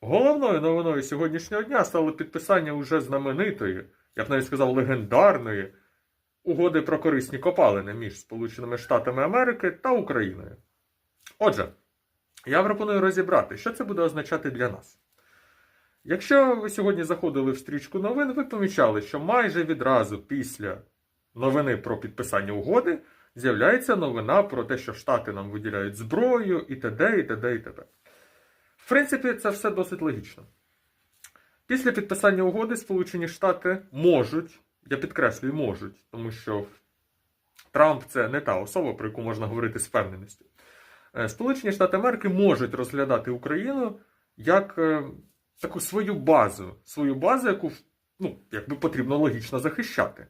Головною новиною сьогоднішнього дня стало підписання уже знаменитої, я б навіть сказав, легендарної угоди про корисні копалини між Сполученими Штатами Америки та Україною. Отже, я пропоную розібрати, що це буде означати для нас. Якщо ви сьогодні заходили в стрічку новин, ви помічали, що майже відразу після новини про підписання угоди з'являється новина про те, що Штати нам виділяють зброю і т.д. і т.д. і т.д. В принципі, це все досить логічно. Після підписання угоди Сполучені Штати можуть, я підкреслюю, можуть, тому що Трамп це не та особа, про яку можна говорити з впевненістю. Е, Сполучені Штати Америки можуть розглядати Україну як е, таку свою базу, свою базу, яку ну, якби потрібно логічно захищати.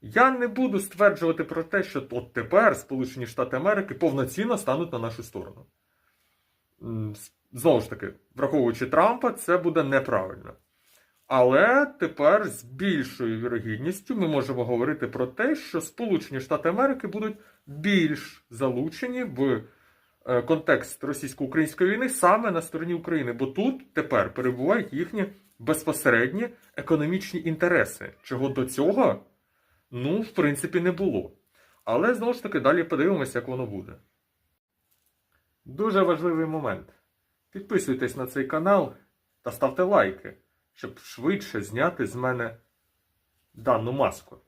Я не буду стверджувати про те, що от тепер Сполучені Штати Америки повноцінно стануть на нашу сторону. Знову ж таки, враховуючи Трампа, це буде неправильно. Але тепер з більшою вірогідністю ми можемо говорити про те, що Сполучені Штати Америки будуть більш залучені в е, контекст російсько-української війни саме на стороні України, бо тут тепер перебувають їхні безпосередні економічні інтереси, чого до цього, ну, в принципі, не було. Але знову ж таки, далі подивимося, як воно буде. Дуже важливий момент. Підписуйтесь на цей канал та ставте лайки, щоб швидше зняти з мене дану маску.